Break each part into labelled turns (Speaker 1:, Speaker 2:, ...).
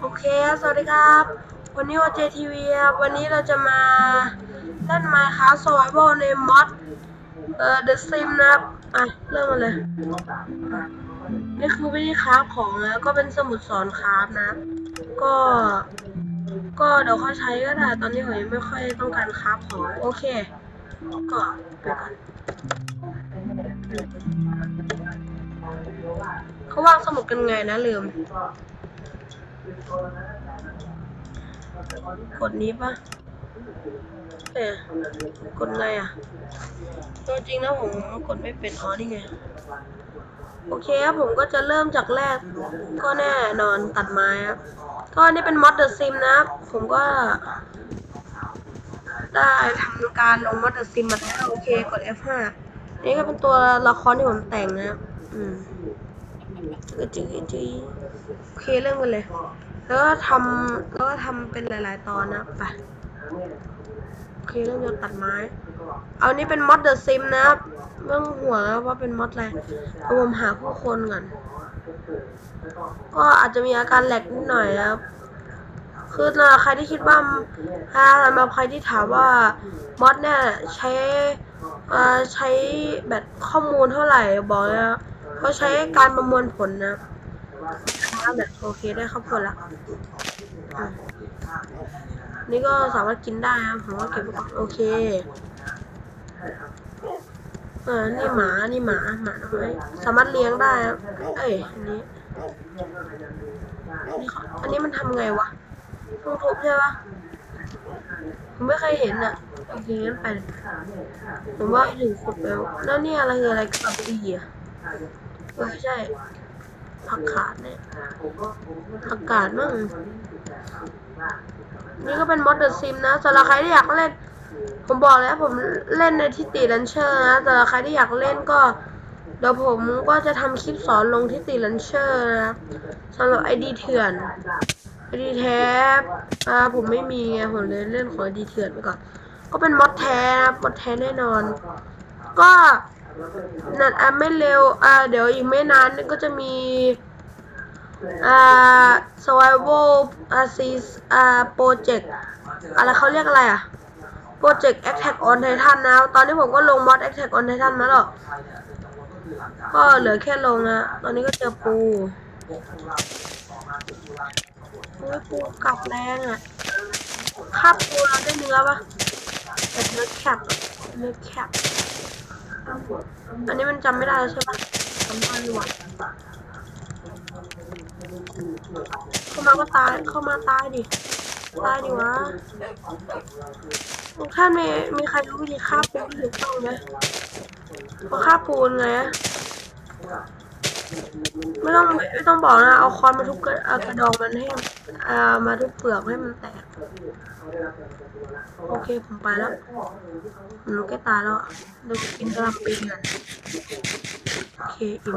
Speaker 1: โอเคครับสวัสดีครับ วันนี้ว่า JTV ครับ วันนี้เราจะมาเล่น Minecraft Survival ในมอดเอ่อ The Sim นะครับ อะ เริ่มกันเลย นี่คือวิธีคราฟของนะ ก็เป็นสมุดสอนคราฟนะ ก็ ก็เดี๋ยวค่อยใช้ก็ได้ ตอนนี้ผมยังไม่ค่อยต้องการคราฟของ โอเค ก็ไปก่อน เขาวางสมุดกันไงนะลืม กดนี้ปะเอ๊ะกดไงอะ ตัวจริงนะผมกดไม่เป็นอ๋อนี่ไง โอเคครับผมก็จะเริ่มจากแรก ก็แน่นอนตัดไม้ครับ ก็นี่เป็นมอดเดอะซิมนะครับผมก็ ได้ทำการลงมอดเดอะซิมมาแล้วโอเค กด F5 นี่ก็เป็นตัวละครที่ผมแต่งนะอืมจืดจืดจืดโอเคเริ่มกันเลย แล้วก็ทำแล้วก็ทำเป็นหลาย ๆ ตอนนะไปโอเคเริ่มจากตัดไม้ เอานี่เป็นมอดเดอะซิมนะครับไม่ต้องห่วงนะว่าเป็นมอดอะไรเอาผมหาผู้คนก่อนก็อาจจะมีอาการแหลกนิดหน่อยครับคือสำหรับใครที่คิดว่าถ้าสำหรับใครที่ถามว่ามอดเนี่ยใช้ ใช้แบบข้อมูลเท่าไหร่บอกเลยนะเขาใช้การประมวลผลนะแบบโอเคได้ข้าวโพดละอืมนี่ก็สามารถกินได้นะผมว่าเก็บไว้ก่อนโอเคเออนี่หมา นี่หมา หมาน้อยสามารถเลี้ยงได้เอ้ย อันนี้ อันนี้เขาอันนี้มันทำไงวะต้องทุบใช่ปะผมไม่เคยเห็นอะ โอเคงั้นไปเลยผมว่าถึงขุดแล้วแล้วนี่อะไรคืออะไรกับปีอะไม่ใช่ผักขาดเนี่ยผักกาดมั่งนี่ก็เป็นมอดเดอร์ซิมนะสำหรับใครที่อยากเล่น ผมบอกแล้วผมเล่นในที่ตีลันเชอร์นะสำหรับใครที่อยากเล่นก็เดี๋ยวผมก็จะทำคลิปสอนลงที่ตีลันเชอร์นะสำหรับไอดีเถื่อนไอดีแท้อ่าผมไม่มีไงผมเลยเล่นของไอดีเถื่อนไปก่อน ก็เป็นมอดแท้นะมอดแท้แน่นอน ก็นัดอะไม่เร็วอ่าเดี๋ยวอีกไม่นานก็จะมีอ่า survival อ่าซีอ่าโปรเจกต์อะไรเขาเรียกอะไรอะโปรเจกต์ attack on titan นะ ตอนนี้ผมก็ลงมอด attack on titan มาแล้วก็เหลือแค่ลงนะ ตอนนี้ก็เจอปูโอ้ยปูกลับแรงอะคาบปูเราได้เนื้อปะ เนื้อแคบเนื้อแคบอันนี้มันจำไม่ได้แล้วใช่ปะจำได้ดีกว่าเข้ามาก็ตายเข้ามาตายดิตายดิวะท่านมีมีใครรู้วิธีฆ่าปูที่ถูกต้องไหมพอฆ่าปูนไง ไม่ต้องไม่ต้องบอกนะเอาคอนมาทุบกระเอากระดองมันให้อ่ามาทุบเปลือกให้มันแตก โอเคผมไปแล้วหนูแกตายแล้วเดี๋ยวกินกระลำปีกันโอเคอิ่ม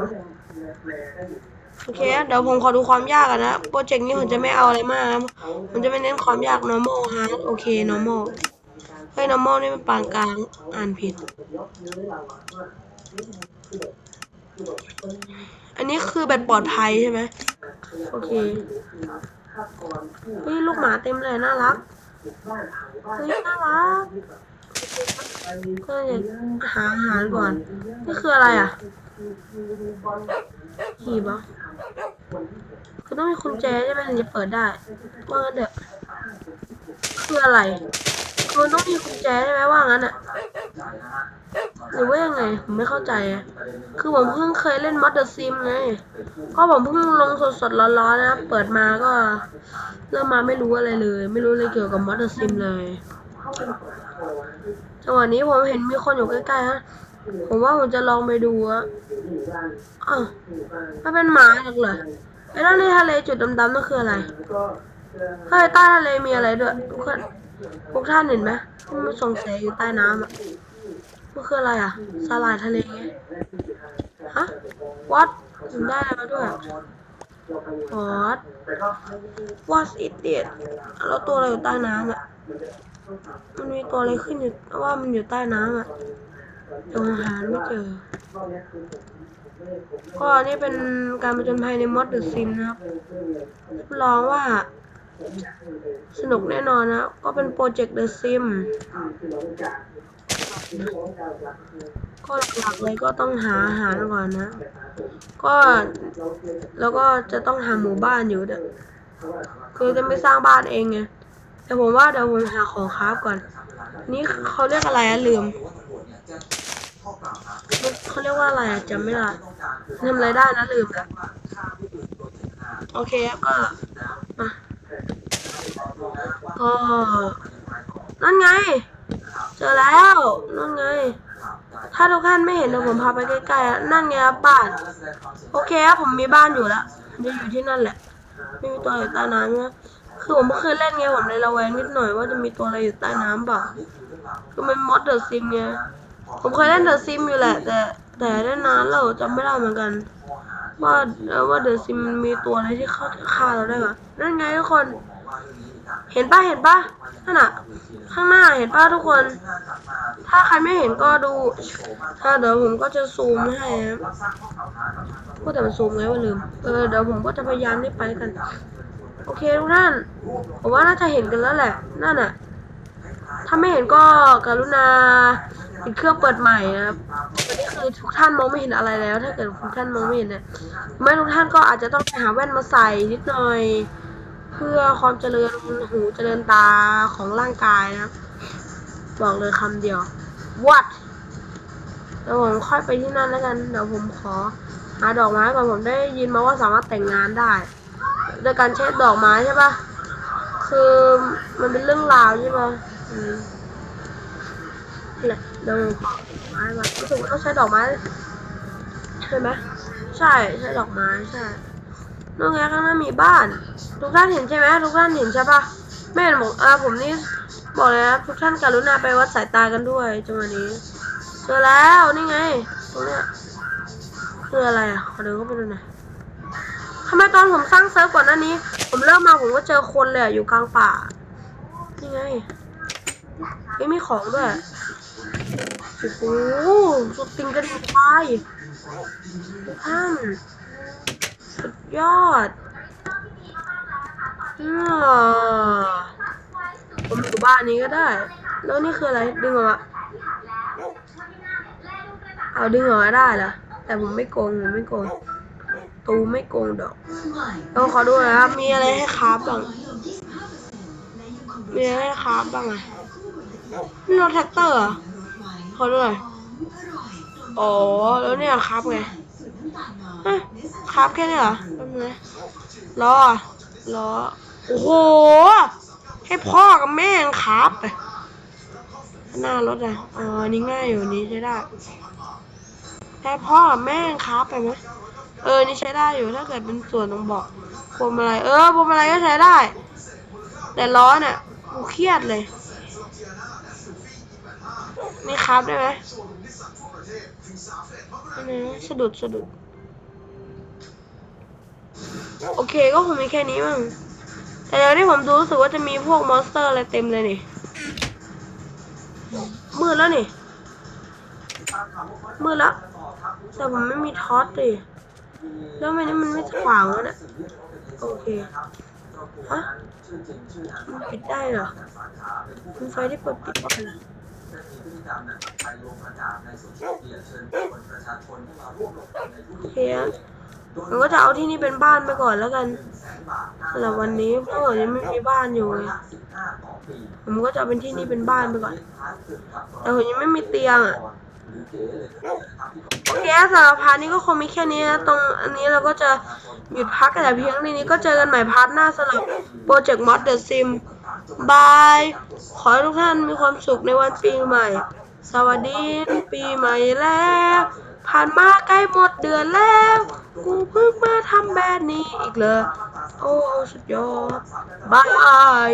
Speaker 1: โอเคเดี๋ยวผมขอดูความยากกันนะโปรเจกต์นี้ผมจะไม่เอาอะไรมากนะผมจะไม่เน้นความยาก normal hard โอเค normal เฮ้ย normal นี่มันปานกลางอ่านผิด อันนี้คือแบบปลอดภัยใช่ไหมโอเคเฮ้ยลูกหมาเต็มเลยน่ารักเฮ้ยน่ารักก็อยากหาอาหารก่อน นี่คืออะไรอะหีบเหรอคือต้องมีกุญแจใช่ไหมถึงจะเปิดได้ว่างั้นเถอะคืออะไรคือต้องมีกุญแจใช่ไหมว่างั้นอะ หรือว่ายังไงผมไม่เข้าใจอะคือผมเพิ่งเคยเล่นมอดเดอร์ซิมไงก็ผมเพิ่งลงสดๆร้อนๆนะเปิดมาก็ เริ่มมาไม่รู้อะไรเลย ไม่รู้อะไรเกี่ยวกับมอดเดอร์ซิมเลยจังหวะนี้ผมเห็นมีคนอยู่ใกล้ๆฮะผมว่าผมจะลองไปดูอะอ้าวไม่เป็นหมาหรอกเหรอไอ้ด้านในทะเลจุดดำๆนั่นคืออะไรเฮ้ยใต้ทะเลมีอะไรด้วยทุกคนพวกท่านเห็นไหมมันส่องแสงอยู่ใต้น้ำอะ มันคืออะไรอะสลายทะเลไงฮะ what ถึงได้อะไรมาด้วย what what is it แล้วตัวอะไรอยู่ใต้น้ำอะมันมีตัวอะไรขึ้นอยู่ว่ามันอยู่ใต้น้ำอะยังหาไม่เจอ ก็นี่เป็นการประจนภัยในมอดเดอะซิมนะครับรับรองว่าสนุกแน่นอนนะ ก็เป็นโปรเจกต์เดอะซิม ก็หลักๆเลยก็ต้องหาอาหารก่อนนะ ก็แล้วก็จะต้องหาหมู่บ้านอยู่ด้อคือจะไม่สร้างบ้านเองไงแต่ผมว่าเดี๋ยวผมหาของคราฟก่อน นี่เขาเรียกอะไรอะลืมเขาเรียกว่าอะไรจำไม่ได้ทำอะไรได้นะลืมล้วโอเคก็มาก็นั่นไง เจอแล้วนั่นไง ถ้าทุกท่านไม่เห็นเดี๋ยวผมพาไปใกล้ๆนั่นไงครับบ้าน โอเคครับผมมีบ้านอยู่แล้วจะอยู่ที่นั่นแหละไม่มีตัวอยู่ใต้น้ำนะคือผมเคยเล่นไงผมเลยระแวงนิดหน่อยว่าจะมีตัวอะไรอยู่ใต้น้ำเปล่าคือมันมอดเดอะซิมไงผมเคยเล่นเดอะซิมอยู่แหละ แต่แต่ได้นานแล้วจำไม่ได้เหมือนกัน ว่าว่าเดอะซิมมันมีตัวอะไรที่เข้าฆ่าเราได้ปะนั่นไงทุกคน เห็นปะเห็นปะนั่นอะข้างหน้าเห็นปะทุกคน ถ้าใครไม่เห็นก็ดู ถ้าเดี๋ยวผมก็จะซูมให้ก็แต่มันซูมไงวะลืม เออเดี๋ยวผมก็จะพยายามได้ไปกัน โอเคทุกท่านผมว่าน่าจะเห็นกันแล้วแหละ นั่นน่ะถ้าไม่เห็นก็กรุณาปิดเครื่องเปิดใหม่นะครับอันนี้คือทุกท่านมองไม่เห็นอะไรแล้ว ถ้าเกิดทุกท่านมองไม่เห็นเนี่ยไม่ทุกท่านก็อาจจะต้องไปหาแว่นมาใส่นิดหน่อย เพื่อความเจริญหูเจริญตาของร่างกายนะครับบอกเลยคำเดียว what เดี๋ยวผมค่อยไปที่นั่นแล้วกันเดี๋ยวผมขอหาดอกไม้ก่อนผมได้ยินมาว่าสามารถแต่งงานได้โดยการใช้ดอกไม้ใช่ปะคือมันเป็นเรื่องราวใช่ปะอืมนี่แหละเดี๋ยวผมขอดอกไม้มารู้สึกว่าต้องใช้ดอกไม้ใช่ไหมใช่ใช้ดอกไม้ใช่ นู่นไงข้างหน้ามีบ้าน ทุกท่านเห็นใช่ไหมทุกท่านเห็นใช่ปะไม่เห็นผมอ่าผมนี่บอกเลยนะทุกท่านกรุณาไปวัดสายตากันด้วยจังหวะนี้เจอแล้วนี่ไงตรงเนี้ยคืออะไรอะขอเดินเข้าไปดูหน่อยทำไมตอนผมสร้างเซิร์ฟก่อนหน้านี้ ผมเริ่มมาผมก็เจอคนเลยอยู่กลางป่านี่ไงไม่มีของด้วยโอ้โหสุดติงกระดิ่งไปทุกท่าน ยอดอผมอยู่บ้านนี้ก็ได้ แล้วนี่คืออะไร ดึงออกมาเอาดึงออกมาได้เหรอ แต่ผมไม่โกงผมไม่โกง ตูไม่โกงดอกเราขอดูหนะครับ มีอะไรให้คาบ้าง มีอะไรให้คาบ้างอะนี่รถแท็กเตอร์เหรอขอดูหน่อยอ๋อ แล้วเนี่ยคราฟไง คราฟแค่นี้เหรอแป๊บนึงล้อล้อโอ้โห ให้พ่อกับแม่งคราฟไปหน้ารถอะอ๋อนี่ง่ายอยู่นี่ใช้ได้แค่พ่อแม่งครับไปไหมเออ นี่ใช้ได้อยู่ถ้าเกิดเป็นส่วนตรงเบาะพวงมาลัยเออพวงมาลัยก็ใช้ได้ แต่ล้อเนี่ยกูเครียดเลย นี่ครับได้ไหม สะดุดสะดุด โอเคก็คงมีแค่นี้มั้งแต่เดี๋ยวที่ผมดูรู้สึกว่าจะมีพวกมอนสเตอร์อะไรเต็มเลยนี่ มืดแล้วนี่ มืดแล้วแต่ผมไม่มีท็อตดิแล้วทำไมนี่มันไม่สว่างวะเนี่ยโอเคฮะมันปิดได้เหรอมันไฟที่เปิดปิดได้เหรอ โอเคอะผมก็จะเอาที่นี่เป็นบ้านไปก่อนแล้วกันสำหรับวันนี้เพราะผมยังไม่มีบ้านอยู่ไงผมก็จะเอาเป็นที่นี่เป็นบ้านไปก่อน แต่ผมยังไม่มีเตียงอะโอเคสำหรับพาร์ทนี้ก็คงมีแค่นี้นะตรงอันนี้เราก็จะหยุดพักกันแต่เพียงเท่นี้ก็เจอกันใหม่พาร์ทหน้าสำหรับโปรเจกต์มอดเดอะซิม บาย ขอให้ทุกท่านมีความสุขในวันปีใหม่ สวัสดีปีใหม่แล้ว ผ่านมาใกล้หมดเดือนแล้ว กูเพิ่งมาทำแบบนี้อีกเลย โอ้ สุดยอดบาย